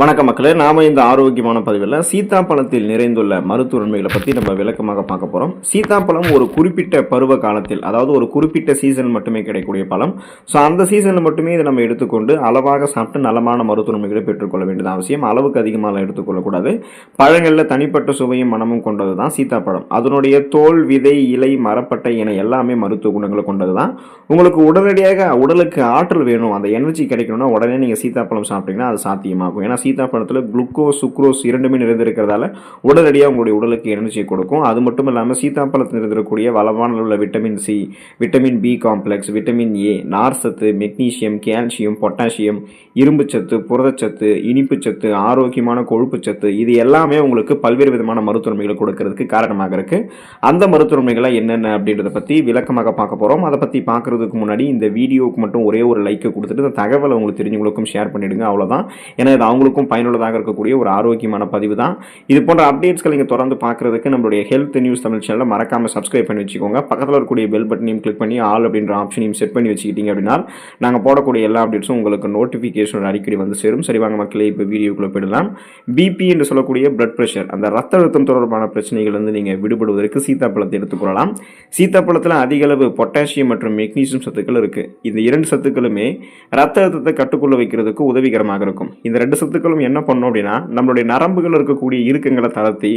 வணக்கம் மக்களே நாம இந்த ஆரோக்கியமான பதிவில் சீத்தாப்பழத்தில் நிறைந்துள்ள மருத்துவன்மைகளை பற்றி நம்ம விளக்கமாக பார்க்க போகிறோம் சீத்தாப்பழம் ஒரு குறிப்பிட்ட பருவ காலத்தில் அதாவது ஒரு குறிப்பிட்ட சீசன் மட்டுமே கிடைக்கக்கூடிய பழம். ஸோ அந்த சீசனில் மட்டுமே இதை நம்ம எடுத்துக்கொண்டு அளவாக சாப்பிட்டு நலமான மருத்துவன்மைகளை பெற்றுக்கொள்ள வேண்டியது அவசியம். அளவுக்கு அதிகமாக எடுத்துக்கொள்ளக்கூடாது. பழங்களில் தனிப்பட்ட சுவையும் மனமும் கொண்டது தான் சீத்தாப்பழம். அதனுடைய தோல் விதை இலை மரப்பட்டை என எல்லாமே மருத்துவ குணங்களை கொண்டது தான் உங்களுக்கு உடனடியாக உடலுக்கு ஆற்றல் வேணும் அந்த எனர்ஜி கிடைக்கணும்னா உடனே நீங்கள் சீத்தாப்பழம் சாப்பிட்டீங்கன்னா அது சாத்தியமாகும். ஏன்னா சீத்தாப்பழத்தில் குளுக்கோஸ் சுக்ரோஸ் இரண்டுமே நிறைந்திருக்கிறதால உடனடியாக உங்களுடைய உடலுக்கு எனர்ஜி கொடுக்கும். அது மட்டும் இல்லாமல் சீத்தாப்பழத்தில் இருந்திருக்கக்கூடிய வளமான உள்ள vitamin C vitamin B complex vitamin A நார் சத்து மெக்னீசியம் கால்சியம் பொட்டாசியம் இரும்புச்சத்து புரதச்சத்து இனிப்புச்சத்து ஆரோக்கியமான கொழுப்புச்சத்து இது எல்லாமே உங்களுக்கு பல்வேறு விதமான மருத்துவமைகளை கொடுக்கறதுக்கு காரணமாக இருக்குது அந்த மருத்துவமைகளை என்னென்ன அப்படின்றத பற்றி விளக்கமாக பார்க்க போகிறோம் அதை பற்றி பார்க்கறதுக்கு முன்னாடி இந்த வீடியோவுக்கு மட்டும் ஒரே ஒரு லைக்கை கொடுத்துட்டு இந்த தகவலை உங்களுக்கு தெரிஞ்சவங்களுக்கும் ஷேர் பண்ணிடுங்க. அவ்வளோதான் ஏன்னா இது அவங்களுக்கு அவங்களுக்கும் பயனுள்ளதாக இருக்கக்கூடிய ஒரு ஆரோக்கியமான பதிவு தான் இது போன்ற அப்டேட்ஸ்களை நீங்கள் தொடர்ந்து பார்க்குறதுக்கு நம்மளுடைய ஹெல்த் நியூஸ் தமிழ் சேனலை மறக்காமல் சப்ஸ்கிரைப் பண்ணி வச்சுக்கோங்க. பக்கத்தில் இருக்கக்கூடிய பெல் பட்டனையும் கிளிக் பண்ணி ஆல் அப்படின்ற ஆப்ஷனையும் செட் பண்ணி வச்சுக்கிட்டீங்க அப்படின்னா நாங்கள் போடக்கூடிய எல்லா அப்டேட்ஸும் உங்களுக்கு நோட்டிஃபிகேஷன் அடிக்கடி வந்து சேரும். சரி வாங்க மக்களே இப்போ வீடியோக்குள்ளே போயிடலாம். பிபி என்று சொல்லக்கூடிய பிளட் ப்ரெஷர் அந்த ரத்த அழுத்தம் தொடர்பான பிரச்சனைகள் வந்து நீங்கள் விடுபடுவதற்கு சீத்தாப்பழத்தை எடுத்துக்கொள்ளலாம் சீத்தாப்பழத்தில் அதிக அளவு பொட்டாசியம் மற்றும் மெக்னீசியம் சத்துக்கள் இருக்குது இந்த இரண்டு சத்துக்களுமே ரத்த அழுத்தத்தை கட்டுக்குள்ள வைக்கிறதுக்கு உதவிகரமாக இருக்கும். இந்த ரெண்டு திசுக்களும் என்ன பண்ணும் அப்படின்னா நம்மளுடைய நரம்புகள் இருக்கக்கூடிய இறுக்கங்களை தளர்த்தி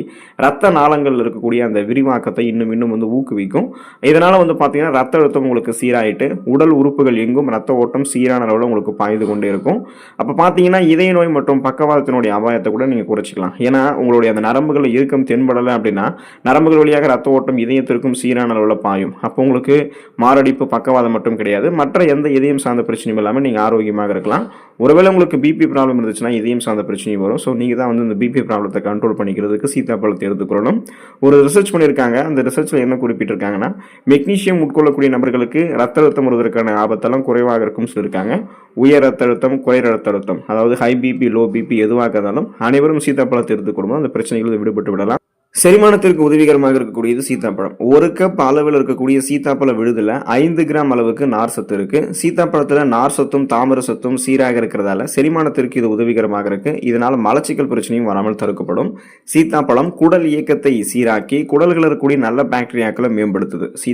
ரத்த நாளங்கள் இருக்கக்கூடிய அந்த விரிவாக்கத்தை இன்னும் இன்னும் வந்து ஊக்குவிக்கும். இதனால் வந்து பார்த்தீங்கன்னா ரத்த அழுத்தம் உங்களுக்கு சீராயிட்டு உடல் உறுப்புகள் எங்கும் ரத்த ஓட்டம் சீரான அளவில் உங்களுக்கு பாய்ந்து கொண்டே இருக்கும். அப்போ பார்த்தீங்கன்னா இதய நோய் மற்றும் பக்கவாதத்தினுடைய அபாயத்தை கூட நீங்கள் குறைச்சிக்கலாம். ஏன்னா உங்களுடைய அந்த நரம்புகள் இறுக்கம் தென்படலை அப்படின்னா நரம்புகள் வழியாக ரத்த ஓட்டம் இதயத்திற்கும் சீரான அளவில் பாயும். அப்போ உங்களுக்கு மாரடைப்பு பக்கவாதம் மட்டும் கிடையாது. மற்ற எந்த இதயம் சார்ந்த பிரச்சனையும் இல்லாமல் நீங்கள் ஆரோக்கியமாக இருக்கலாம். ஒருவேளை உங்களுக்கு பிபி ப்ராப்ளம் இருந்துச்சுன்னா இதயம் சார்ந்த பிரச்சனையும் வரும். ஸோ நீங்கள் தான் வந்து இந்த பிபி ப்ராப்ளத்தை கண்ட்ரோல் பண்ணிக்கிறதுக்கு சீத்தாப்பழத்தை எடுத்துக்கொள்ளணும். ஒரு ரிசர்ச் பண்ணியிருக்காங்க. அந்த ரிசர்ச்சில் என்ன குறிப்பிட்டிருக்காங்கன்னா மெக்னீஷியம் உட்கொள்ளக்கூடிய நபர்களுக்கு ரத்த அழுத்தம் வருவதற்கான ஆபத்தெல்லாம் குறைவாக இருக்கும்னு சொல்லியிருக்காங்க. உயர் ரத்த அழுத்தம் குறை ரத்த அழுத்தம் அதாவது ஹை பிபி லோ பிபி எதுவாக இருந்தாலும் அனைவரும் சீத்தாப்பழத்தை எடுத்துக்கொள்ளும் அந்த பிரச்சனைகளை விடுபட்டு விடலாம். செரிமானத்திற்கு உதவிகரமாக இருக்கக்கூடியது சீத்தாப்பழம். ஒரு கப் அளவில் இருக்கக்கூடிய சீத்தாப்பழ விழுதில் ஐந்து கிராம் அளவுக்கு நார் சத்து இருக்கு. சீத்தாப்பழத்தில் நார் சத்தும் தாமிர சத்தும் சீராக இருக்கிறதால செரிமானத்திற்கு இது உதவிகரமாக இருக்கு. இதனால் மலச்சிக்கல் பிரச்சனையும் வராமல் தடுக்கப்படும். சீத்தாப்பழம் குடல் இயக்கத்தை சீராக்கி குடல்களில் இருக்கக்கூடிய நல்ல பாக்டீரியாக்களை மேம்படுத்துது. சீ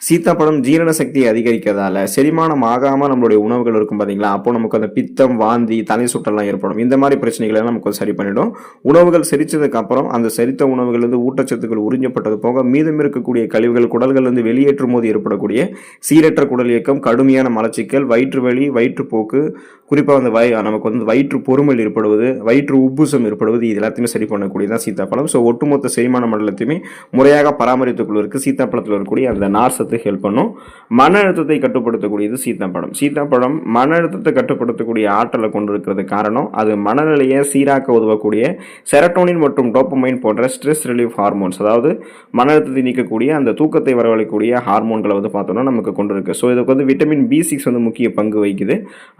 சீத்தாப்பழம் ஜீரண சக்தியை அதிகரிக்கிறதால செரிமானம் ஆகாமல் நம்மளுடைய உணவுகள் இருக்கும் பார்த்தீங்களா அப்போ நமக்கு அந்த பித்தம் வாந்தி தலை சுட்டெல்லாம் ஏற்படும். இந்த மாதிரி பிரச்சனைகளை நமக்கு சரி பண்ணிடும். உணவுகள் செரிச்சதுக்கு அப்புறம் அந்த செரித்த உணவுகள் ஊட்டச்சத்துக்கள் உறிஞ்சப்பட்டது போக மீதம் இருக்கக்கூடிய கழிவுகள் குடல்கள் வந்து வெளியேற்றும் போது ஏற்படக்கூடிய சீரற்ற குடல் இயக்கம் கடுமையான மலச்சிக்கல் வயிற்று வலி வயிற்றுப்போக்கு குறிப்பாக அந்த வய நமக்கு வந்து வயிற்று பொறுமல் ஏற்படுவது வயிற்று உப்புசம் ஏற்படுவது இது எல்லாத்தையுமே சரி பண்ணக்கூடியதான் சீத்தாப்பழம். ஸோ ஒட்டுமொத்த செரிமான மண்டலத்தையுமே முறையாக பராமரித்துக் கொள்வதற்கு சீத்தாப்பழத்தில் இருக்கக்கூடிய அந்த நார் சத்து ஹெல்ப் பண்ணும். மன அழுத்தத்தை கட்டுப்படுத்தக்கூடியது சீத்தாப்பழம் சீத்தாப்பழம் மன அழுத்தத்தை கட்டுப்படுத்தக்கூடிய ஆற்றலை கொண்டிருக்கிறது காரணம் அது மனநிலையை சீராக்க உதவக்கூடிய செரட்டோனின் மற்றும் டோப்பமைன் போன்ற ஸ்ட்ரெஸ் ரிலீஃப் ஹார்மோன்ஸ் அதாவது மன அழுத்தத்தை நீக்கக்கூடிய அந்த தூக்கத்தை வரவழைக்கக்கூடிய ஹார்மோன்களை வந்து பார்த்தோம்னா நமக்கு கொண்டிருக்கு. ஸோ இதுக்கு வந்து விட்டமின் பி சிக்ஸ் வந்து முக்கிய பங்கு வகிக்குது.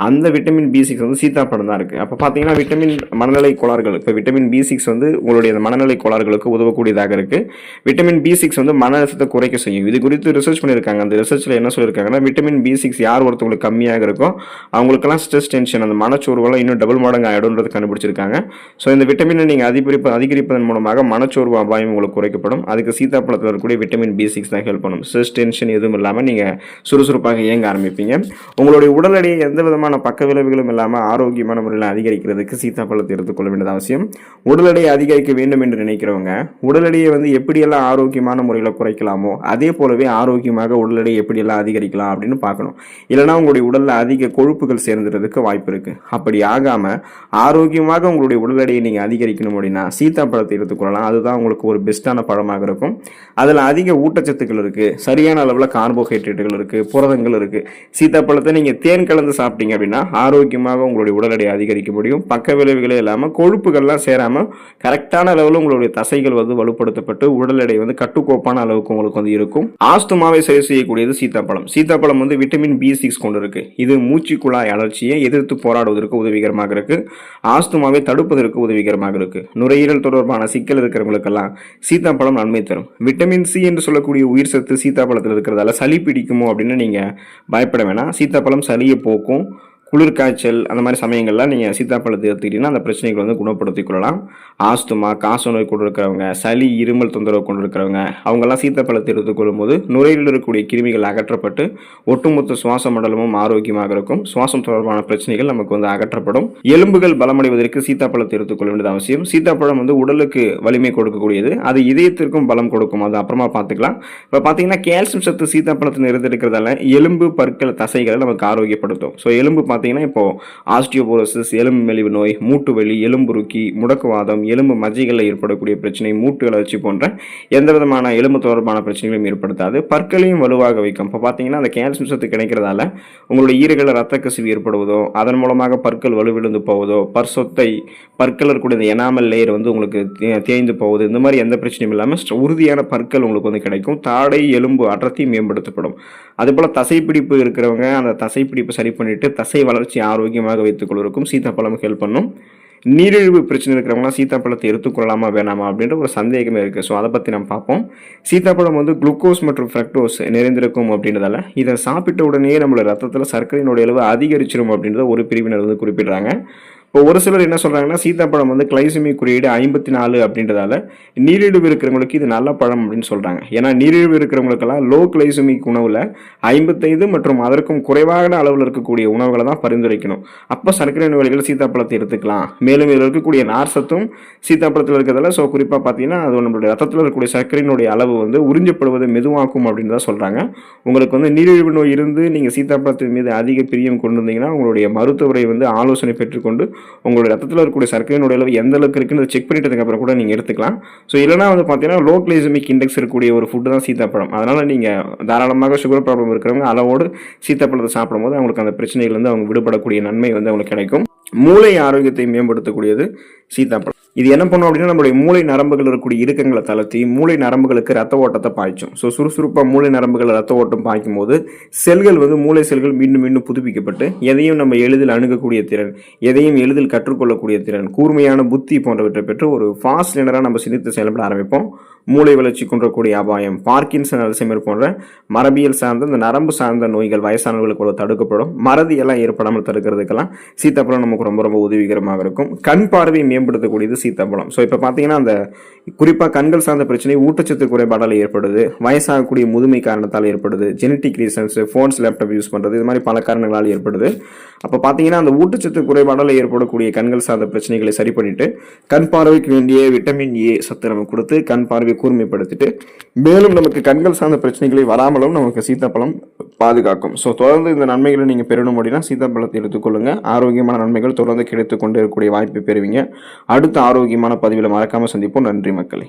அந்த விட்டமின் பி சிக்ஸ் வந்து சீத்தாப்பழம் தான் இருக்குது அப்போ பார்த்தீங்கன்னா விட்டமின் மனநிலை கோளாறுகள் இப்போ விட்டமின் பி சிக்ஸ் வந்து உங்களுடைய மனநிலை கோளாறுகளுக்கு உதவக்கூடியதாக இருக்குது விட்டமின் பி சிக்ஸ் வந்து மன அழுத்தத்தை குறைக்க செய்யும். இது குறித்து ரிசர்ச் பண்ணியிருக்காங்க. அந்த ரிசர்ச்சில் என்ன சொல்லியிருக்காங்கன்னா விட்டமின் பி சிக்ஸ் யார் ஒருத்தவங்களுக்கு கம்மியாக இருக்கோ அவங்களுக்கெல்லாம் ஸ்ட்ரெஸ் டென்ஷன் அந்த மனச்சோர்வெல்லாம் இன்னும் டபுள் மடங்கு ஆகிடும்ன்றது கண்டுபிடிச்சிருக்காங்க. ஸோ இந்த விட்டமினை நீங்கள் அதிகரிப்பு அதிகரிப்பதன் மூலமாக மனச்சோர்வு அபாயம் உங்களுக்கு குறைக்கப்படும். அதுக்கு சீத்தாப்பழத்தில் இருக்கக்கூடிய விட்டமின் பி சிக்ஸ் தான் ஹெல்ப் பண்ணும். ஸ்ட்ரெஸ் டென்ஷன் எதுவும் இல்லாமல் நீங்கள் சுறுசுறுப்பாக இயங்க ஆரம்பிப்பீங்க. உங்களுடைய உடல் எடையை எந்த விதமான பக்க விளைவுகளும் இல்லாமல் ஆரோக்கியமான முறையில் அதிகரிக்கிறதுக்கு சீத்தாப்பழத்தை எடுத்துக்கொள்ள வேண்டியது அவசியம். உடல் எடையை அதிகரிக்க வேண்டும் என்று நினைக்கிறவங்க உடல் எடையை வந்து எப்படியெல்லாம் ஆரோக்கியமான முறையில் குறைக்கலாமோ அதே போலவே ஆரோக்கியம் முக்கியமாக உடல் எடை எப்படியெல்லாம் அதிகரிக்கலாம் அப்படின்னு பார்க்கணும். இல்லைனா உங்களுடைய உடலில் அதிக கொழுப்புகள் சேர்ந்துறதுக்கு வாய்ப்பு இருக்குது அப்படி ஆகாமல் ஆரோக்கியமாக உங்களுடைய உடல் எடையை நீங்கள் அதிகரிக்கணும் அப்படின்னா சீத்தாப்பழத்தை எடுத்துக்கொள்ளலாம் அதுதான் உங்களுக்கு ஒரு பெஸ்ட்டான பழமாக இருக்கும். அதில் அதிக ஊட்டச்சத்துக்கள் இருக்குது சரியான அளவில் கார்போஹைட்ரேட்டுகள் இருக்குது புரதங்கள் இருக்குது சீத்தாப்பழத்தை நீங்கள் தேன் கலந்து சாப்பிட்டீங்க அப்படின்னா ஆரோக்கியமாக உங்களுடைய உடல் எடையை அதிகரிக்க முடியும். பக்க விளைவுகளே இல்லாமல் கொழுப்புகள்லாம் சேராமல் கரெக்டான அளவில் உங்களுடைய தசைகள் வந்து வலுப்படுத்தப்பட்டு உடல் எடை வந்து கட்டுக்கோப்பான அளவுக்கு உங்களுக்கு வந்து இருக்கும். ஆஸ்துமாவை சரி செய்யக்கூடியது சீத்தாப்பழம். சீத்தாப்பழம் வந்து விட்டமின் பி சிக்ஸ் கொண்டு இருக்குது இது மூச்சு குழாய் அழற்சியை எதிர்த்து போராடுவதற்கு உதவிகரமாக இருக்கு. ஆஸ்துமாவை தடுப்பதற்கு உதவிகரமாக இருக்கு. நுரையீரல் தொடர்பான சிக்கல் இருக்கிறவங்களுக்கெல்லாம் சீத்தாப்பழம் நன்மை தரும். விட்டமின் சி என்று சொல்லக்கூடிய உயிர் சத்து சீத்தாப்பழத்தில் இருக்கிறதால சளி பிடிக்குமோ அப்படின்னு நீங்க பயப்பட வேணாம். சீத்தாப்பழம் சளியை போக்கும். குளிர் காய்ச்சல் அந்த மாதிரி சமயங்கள்லாம் நீங்கள் சீத்தாப்பழத்தை எடுத்துக்கிட்டிங்கன்னா அந்த பிரச்சனைகளை வந்து குணப்படுத்திக் கொள்ளலாம். ஆஸ்துமா காச நோய் கொண்டு இருக்கிறவங்க சளி இருமல் தொந்தரவு கொண்டு இருக்கிறவங்க அவங்கெல்லாம் சீத்தாப்பழத்தை எடுத்துக்கொள்ளும் போது நுரையில் இருக்கக்கூடிய கிருமிகள் அகற்றப்பட்டு ஒட்டுமொத்த சுவாச மண்டலமும் ஆரோக்கியமாக இருக்கும். சுவாசம் தொடர்பான பிரச்சனைகள் நமக்கு வந்து அகற்றப்படும். எலும்புகள் பலமடைவதற்கு சீத்தாப்பழத்தை எடுத்துக்கொள்ள வேண்டியது அவசியம். சீத்தாப்பழம் வந்து உடலுக்கு வலிமை கொடுக்கக்கூடியது. அது இதயத்திற்கும் பலம் கொடுக்கும். அது அப்புறமா பார்த்துக்கலாம். இப்போ பார்த்தீங்கன்னா கேல்சியம் சத்து சீத்தாப்பழத்தில் நிறுத்திருக்கிறதால எலும்பு பற்கள் தசைகளை நமக்கு ஆரோக்கியப்படுத்தும். ஸோ எலும்பு பார்த்தீங்கன்னா இப்போ ஆஸ்டியோபோரோசிஸ் எலும்பு மெலிவு நோய் மூட்டு வலி எலும்புருக்கி முடக்குவாதம் எலும்பு மஜ்ஜைகளில் ஏற்படக்கூடிய பிரச்சனை மூட்டு வளர்ச்சி போன்ற எந்த விதமான எலும்பு தொடர்பான பிரச்சனைகளும் ஏற்படுத்தாது. பற்களையும் வலுவாக வைக்கும். இப்போ பார்த்தீங்கன்னா அந்த கேல்சியம் சத்து கிடைக்கிறதால உங்களுடைய ஈரகளில் ரத்த கசிவு ஏற்படுவதோ அதன் மூலமாக பற்கள் வலுவிழுந்து போவதோ பற் சொத்தை பற்கள் இருக்கக்கூடிய இந்த எனாமல் லேயர் வந்து உங்களுக்கு தே- தேய்ந்து போகுது. இந்த மாதிரி எந்த பிரச்சனையும் இல்லாமல் உறுதியான பற்கள் உங்களுக்கு வந்து கிடைக்கும். தாடை எலும்பு அடர்த்தி மேம்படுத்தப்படும். அதுபோல் தசைப்பிடிப்பு இருக்கிறவங்க அந்த தசைப்பிடிப்பு சரி பண்ணிட்டு தசை வளர்ச்சி ஆரோக்கியமாக வைத்துக் கொள்வதற்கும் சீத்தாப்பழம் ஹெல்ப் பண்ணும். நீரிழிவு பிரச்சனை இருக்கிறவங்களாம் சீத்தாப்பழத்தை எடுத்துக்கொள்ளலாமா வேணாமா அப்படின்ற ஒரு சந்தேகமே இருக்குது ஸோ அதை பற்றி நம்ம பார்ப்போம். சீத்தாப்பழம் வந்து குளுக்கோஸ் மற்றும் ஃப்ரக்டோஸ் நிறைந்திருக்கும் அப்படின்றதால இதை சாப்பிட்ட உடனே நம்மளோட ரத்தத்தில் சர்க்கரையினுடைய அளவு அதிகரிச்சிடும் அப்படின்றத ஒரு பிரிவினர் வந்து குறிப்பிடுறாங்க. இப்போ ஒரு சிலர் என்ன சொல்கிறாங்கன்னா சீத்தாப்பழம் வந்து கிளைசிமி குறியீடு ஐம்பத்தி நாலு அப்படின்றதால நீரிழிவு இருக்கிறவங்களுக்கு இது நல்ல பழம் அப்படின்னு சொல்கிறாங்க ஏன்னா நீரிழிவு இருக்கிறவங்களுக்கெல்லாம் லோ கிளைசிமிக் உணவில் ஐம்பத்தைந்து மற்றும் அதற்கும் குறைவான அளவில் இருக்கக்கூடிய உணவுகளை தான் பரிந்துரைக்கணும். அப்போ சர்க்கரை நோயாளிகள் சீத்தாப்பழத்தை எடுத்துக்கலாம். மேலும் இதில் இருக்கக்கூடிய நார் சத்தும் சீத்தாப்பழத்தில் இருக்கிறதால ஸோ குறிப்பாக பார்த்தீங்கன்னா அது நம்மளுடைய ரத்தத்தில் இருக்கக்கூடிய சர்க்கரையினுடைய அளவு வந்து உறிஞ்சப்படுவதை மெதுவாக்கும் அப்படின்னு தான் சொல்கிறாங்க உங்களுக்கு வந்து நீரிழிவு நோய் இருந்து நீங்கள் சீத்தாப்பழத்தின் மீது அதிக பிரியம் கொண்டு வந்தீங்கன்னா உங்களுடைய மருத்துவரை வந்து ஆலோசனை பெற்றுக்கொண்டு உங்களுடைய ரத்தத்தில் இருக்கக்கூடிய சர்க்கரையினுடைய அளவு எந்த அளவுக்கு இருக்குன்னு செக் பண்ணிட்டதுக்கப்புறம் கூட நீங்கள் எடுத்துக்கலாம். ஸோ இல்லைனா வந்து பார்த்தீங்கன்னா லோ கிளைசமிக் இண்டெக்ஸ் இருக்கக்கூடிய ஒரு ஃபுட்டு தான் சீத்தாப்பழம். அதனால் நீங்கள் தாராளமாக சுகர் ப்ராப்ளம் இருக்கிறவங்க அளவோடு சீத்தாப்பழத்தை சாப்பிடும்போது அவங்களுக்கு அந்த பிரச்சனையிலேருந்து அவங்க விடுபடக்கூடிய நன்மை வந்து அவங்களுக்கு கிடைக்கும். மூளை ஆரோக்கியத்தை மேம்படுத்தக்கூடியது சீத்தாப்பழம். இது என்ன பண்ணும் அப்படின்னா நம்மளுடைய மூளை நரம்புகள் இருக்கக்கூடிய இறுக்கங்களை தளர்த்தி மூளை நரம்புகளுக்கு ரத்த ஓட்டத்தை பாய்ச்சும். ஸோ சுறுசுறுப்பாக மூளை நரம்புகள் ரத்த ஓட்டம் பாய்க்கும் போது செல்கள் வந்து மூளை செல்கள் மீண்டும் மீண்டும் புதுப்பிக்கப்பட்டு எதையும் நம்ம எளிதில் அணுகக்கூடிய திறன் எதையும் எளிதில் கற்றுக்கொள்ளக்கூடிய திறன் கூர்மையான புத்தி போன்றவற்றை பெற்று ஒரு ஃபாஸ்ட் லேனராக நம்ம சிந்தித்து செயல்பட ஆரம்பிப்போம். மூளை வளர்ச்சி குன்றக்கூடிய அபாயம் பார்க்கின்சன் அல்சைமர் போன்ற மரபியல் சார்ந்த இந்த நரம்பு சார்ந்த நோய்கள் வயசானவர்களுக்கு ஒரு தடுக்கப்படும். மறதி எல்லாம் ஏற்படாமல் தடுக்கிறதுக்கெல்லாம் சீத்தாப்பழம் நமக்கு ரொம்ப ரொம்ப உதவிகரமாக இருக்கும். கண் பார்வையை மேம்படுத்தக்கூடியது சீத்தாப்பழம். ஸோ இப்போ பார்த்தீங்கன்னா அந்த குறிப்பாக கண்கள் சார்ந்த பிரச்சனை ஊட்டச்சத்து குறைபாடால் ஏற்படுது வயசாகக்கூடிய முதுமை காரணத்தால் ஏற்படுது genetic reasons phones laptop use பண்ணுறது இது மாதிரி பல காரணங்களால் ஏற்படுது. அப்போ பார்த்தீங்கன்னா அந்த ஊட்டச்சத்து குறைபாடால் ஏற்படக்கூடிய கண்கள் சார்ந்த பிரச்சனைகளை சரி பண்ணிவிட்டு கண் பார்வைக்கு வேண்டிய விட்டமின் ஏ சத்து நம்ம கொடுத்து கண் பார்வையை கூர்மைப்படுத்திட்டு மேலும் நமக்கு கண்கள் சார்ந்த பிரச்சனைகளை வராமலும் நமக்கு சீத்தாப்பழம் பாதுகாக்கும். ஸோ தொடர்ந்து இந்த நன்மைகளை நீங்கள் பெறணும் அப்படின்னா சீத்தாப்பழத்தை எடுத்துக்கொள்ளுங்கள் ஆரோக்கியமான நன்மைகள் தொடர்ந்து கிடைத்து கொண்டு இருக்கக்கூடிய வாய்ப்பை பெறுவீங்க. அடுத்த ஆரோக்கியமான பதிவில் மறக்காமல் சந்திப்போம். நன்றி. நன்றி மக்களே.